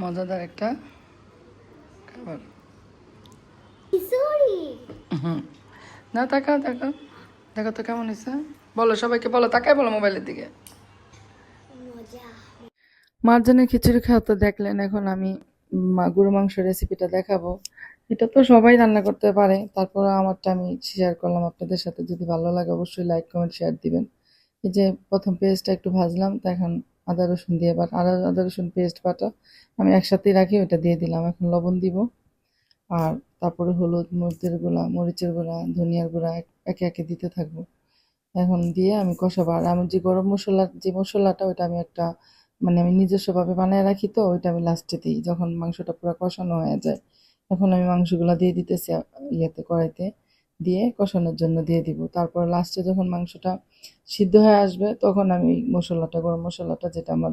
মজাদার একটা খাবার। না তাকাও তাকাও। দেখো তো কেমন হয়েছে। বলো সবাইকে বলো তাকাই বলো মোবাইলের দিকে। মার্জানের খিচুড়ি খাওয়া তো দেখলেন এখন আমি গরু মাংস রেসিপিটা দেখাবো। এটা তো সবাই রান্না করতে পারে। তারপর আমারটা আমি শেয়ার করলাম আপনাদের সাথে। যদি ভালো লাগে অবশ্যই লাইক কমেন্ট শেয়ার দিবেন। এই যে প্রথম পেস্টটা একটু ভাজলাম তো এখন আদা, রসুন দিয়ে বাট, আদা আদা, রসুন পেস্ট বাটা আমি একসাথেই রাখি ওটা দিয়ে দিলাম। এখন লবণ দিব। আর তারপরে হলুদ, মরিচের গুঁড়া মরিচের গুঁড়া, ধনিয়ার গুঁড়া এক- একে দিতে থাকব। এখন দিয়ে আমি কষাবো। আর আমি যে গরম মশলা, যে মশলাটা, ওইটা আমি একটা মানে আমি নিজস্বভাবে বানায় রাখি তো, ওইটা আমি লাস্টে দিই। যখন মাংসটা পুরো কষানো হয়ে যায়, এখন আমি মাংসগুলো দিয়ে দিতেছি ইয়েতে, কড়াইতে। দিয়ে কষানোর জন্য দিয়ে দিব। তারপর লাস্টে যখন মাংসটা সিদ্ধ হয়ে আসবে তখন আমি মশলাটা গরম মশলাটা যেটা আমার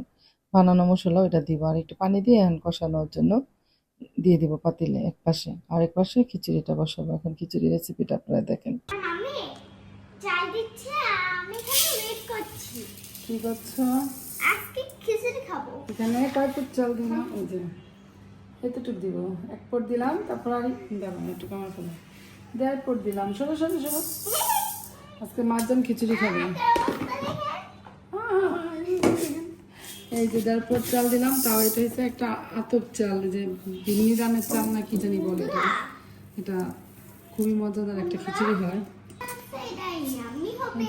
বানানো মশলা ওইটা দিব। আর একটু পানি দিয়ে এখন কষানোর জন্য দিয়ে দিব পাতিলে এক পাশে। আর এক পাশে খিচুড়িটা বসাবো। এখন খিচুড়ি রেসিপিটা আপনারা দেখেন। আমি চাই দিচ্ছে আর আমি এখানে ওয়েট করছি। কি করছ? আজকে খিচুড়ি খাব। এখানে কয় ফুট চাল দিলাম এই যে এতটুকু দিব। এক ফুট দিলাম তারপর আর দেবো একটু কামার ফেলে দেড় ফুট দিলাম। সরো সরো সরো আজকে মাছজন খিচুড়ি খাবে। এই যে দেড় ফুট চাল দিলাম, তাও এটা হচ্ছে একটা আতপ চাল, যে বিন্নি দানের চাল না কি জানি বলে এটা। এটা খুবই মজাদার একটা খিচুড়ি হয়।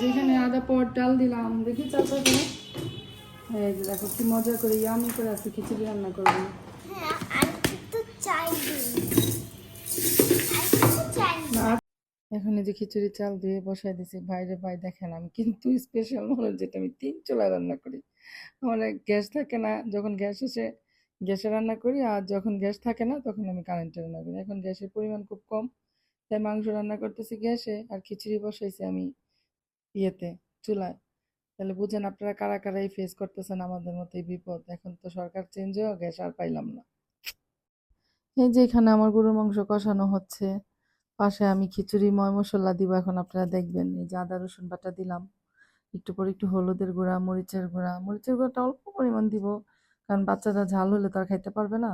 যেখানে আদা পট ডাল দিলাম। দেখি করে এই যে দেখো, কি মজা করে ইয়ামি করে আছে খিচুড়ি রান্না করব। হ্যাঁ আর একটু চাই এখন এই যে খিচুড়ি চাল দিয়ে বসাই দিছি বাইরে ভাই দেখেন আমি কিন্তু স্পেশাল মনে হয় যেটা আমি তিন চুলায় রান্না করি। আমার গ্যাস থাকে না, যখন গ্যাস আসে গ্যাসে রান্না করি আর যখন গ্যাস থাকে না, তখন আমি কারেন্টে রান্না করি। এখন গ্যাসের পরিমাণ খুব কম, তাই মাংস রান্না করতেছি গ্যাসে আর খিচুড়ি বসাইছি আমি ইয়েতে, চুলায়। তাহলে বুঝেন আপনারা কারা কারাই ফেস করতেছেন আমাদের মতো এই বিপদ। এখন তো সরকার চেঞ্জ হয়েও গ্যাস আর পাইলাম না। এই যে এখানে আমার গরুর মাংস কষানো হচ্ছে। পাশে আমি খিচুড়ি, ময় মশলা দিব, এখন আপনারা দেখবেন। এই যে আদা, রসুন বাটা দিলাম। একটু পরে একটু হলুদের গুঁড়া, মরিচের গুঁড়া। মরিচের গুঁড়াটা অল্প পরিমাণ দিব, কারণ বাচ্চারা ঝাল হলে তো আর খাইতে পারবে না।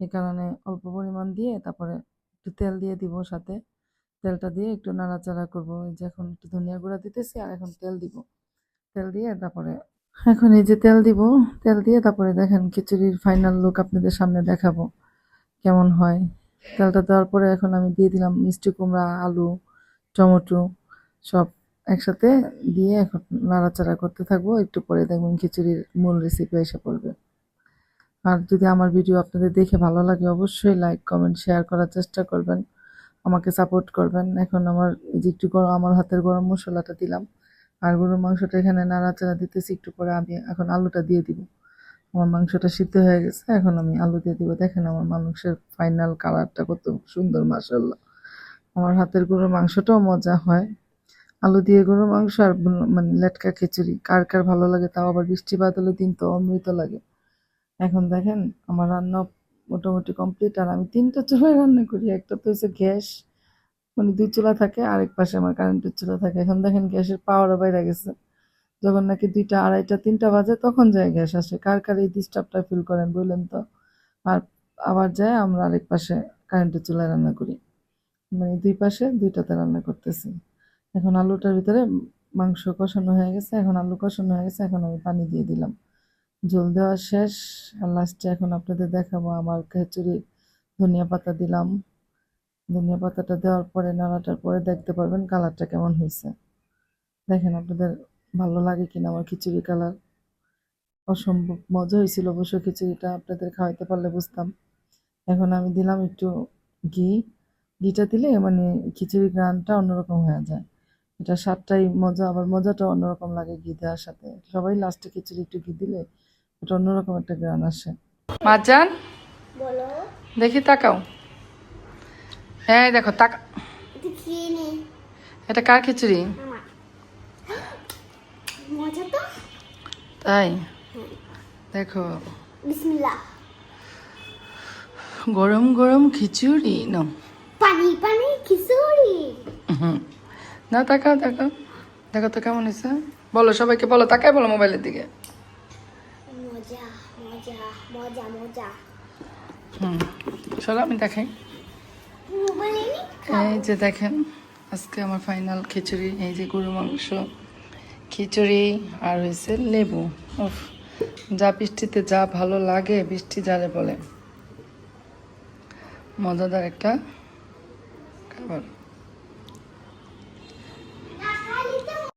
এই কারণে অল্প পরিমাণ দিয়ে তারপরে একটু তেল দিয়ে দিব সাথে। তেলটা দিয়ে একটু নাড়াচাড়া করব। এই যে এখন একটু ধনিয়া গুঁড়া দিতেছি আর এখন তেল দিব। তেল দিয়ে তারপরে এখন এই যে তেল দিব, তেল দিয়ে তারপরে দেখেন খিচুড়ির ফাইনাল লুক আপনাদের সামনে দেখাবো। কেমন হয়? তেলটা দেওয়ার পরে এখন আমি দিয়ে দিলাম মিষ্টি কুমড়া, আলু, টমেটো সব একসাথে দিয়ে এখন নাড়াচাড়া করতে থাকব। একটু পরে দেখবেন খিচুড়ির মূল রেসিপি এসে পড়বে। আর যদি আমার ভিডিও আপনাদের দেখে ভালো লাগে, অবশ্যই লাইক কমেন্ট শেয়ার করার চেষ্টা করবেন। আমাকে সাপোর্ট করবেন। এখন আমার এই যে একটু গরম, আমার হাতের গরম মশলাটা দিলাম। আর গরুর মাংসটা এখানে নাড়াচাড়া দিতেছি, একটু পরে আমি এখন আলুটা দিয়ে দিব। আমার মাংসটা সিদ্ধ হয়ে গেছে, এখন আমি আলু দিয়ে দিব। দেখেন আমার মাংসের ফাইনাল কালারটা কত সুন্দর মাসাল্লাহ আমার হাতের গুঁড়ো মাংসটাও মজা হয়। আলু দিয়ে গরুর মাংস আর মানে লেটকা খিচুড়ি, কার কার ভালো লাগে তাও আবার বৃষ্টি বাদলের দিন তো অমৃত লাগে। এখন দেখেন আমার রান্না মোটামুটি কমপ্লিট আর আমি তিনটা চুলায় রান্না করি, একটা তো হচ্ছে গ্যাস মানে দুই চুলা থাকে, আরেক পাশে আমার কারেন্টের চুলা থাকে। এখন দেখেন গ্যাসের পাওয়ারও বাইরে গেছে। যখন নাকি দুইটা আড়াইটা, তিনটা বাজে, তখন যায় গ্যাস আসে। কার কার এই ডিস্টার্বটা ফিল করেন বললেন তো? আর আবার যায় আমরা আরেক পাশে কারেন্টের চুলায় রান্না করি। মানে দুই পাশে দুইটাতে রান্না করতেছি। এখন আলুটার ভিতরে মাংস কষানো হয়ে গেছে, এখন আলু কষানো হয়ে গেছে, এখন আমি পানি দিয়ে দিলাম। জল দেওয়া শেষ। আর লাস্টে এখন আপনাদের দেখাবো আমার খিচুড়ি। ধনিয়া পাতা দিলাম। ধনিয়া পাতাটা দেওয়ার পরে, নাড়াটার পরে দেখতে পারবেন কালারটা কেমন হয়েছে। দেখেন আপনাদের ভালো লাগে কিনা আমার খিচুড়ি কালার? অসম্ভব। মজা হয়েছিল অবশ্য খিচুড়িটা আপনাদের খাওয়াইতে পারলে বুঝতাম। এখন আমি দিলাম একটু ঘি। ঘিটা দিলে মানে খিচুড়ি গ্রানটা অন্যরকম হয়ে যায়। এটা স্বাদটাই মজা আবার মজাটা অন্যরকম লাগে ঘি দেওয়ার সাথে। সবাই লাস্টে খিচুড়ি একটু ঘি দিলে এটা অন্যরকম একটা গ্রান আসে। মাজান? দেখি তাকাও। হ্যাঁ দেখো তাকা এটা কার খিচুড়ি আমার মজা তো তাই? দেখো। বিসমিল্লাহ। গরম গরম খিচুড়ি। নাও পানি পানি খিচুড়ি। না তাকাও তাকাও। দেখো তো কেমন হয়েছে। বলো সবাইকে বলো তাকাই বলো মোবাইলের দিকে। মজা মজা মজা মজা। হুম। চলো আমি দেখাই। এই যে দেখেন আজকে আমার ফাইনাল খিচুড়ি এই যে গরু মাংস। খিচুড়ি আর হয়েছে লেবু। উফ, যা বৃষ্টিতে যা ভালো লাগে, বৃষ্টি যারে বলে। মজাদার একটা খাবার।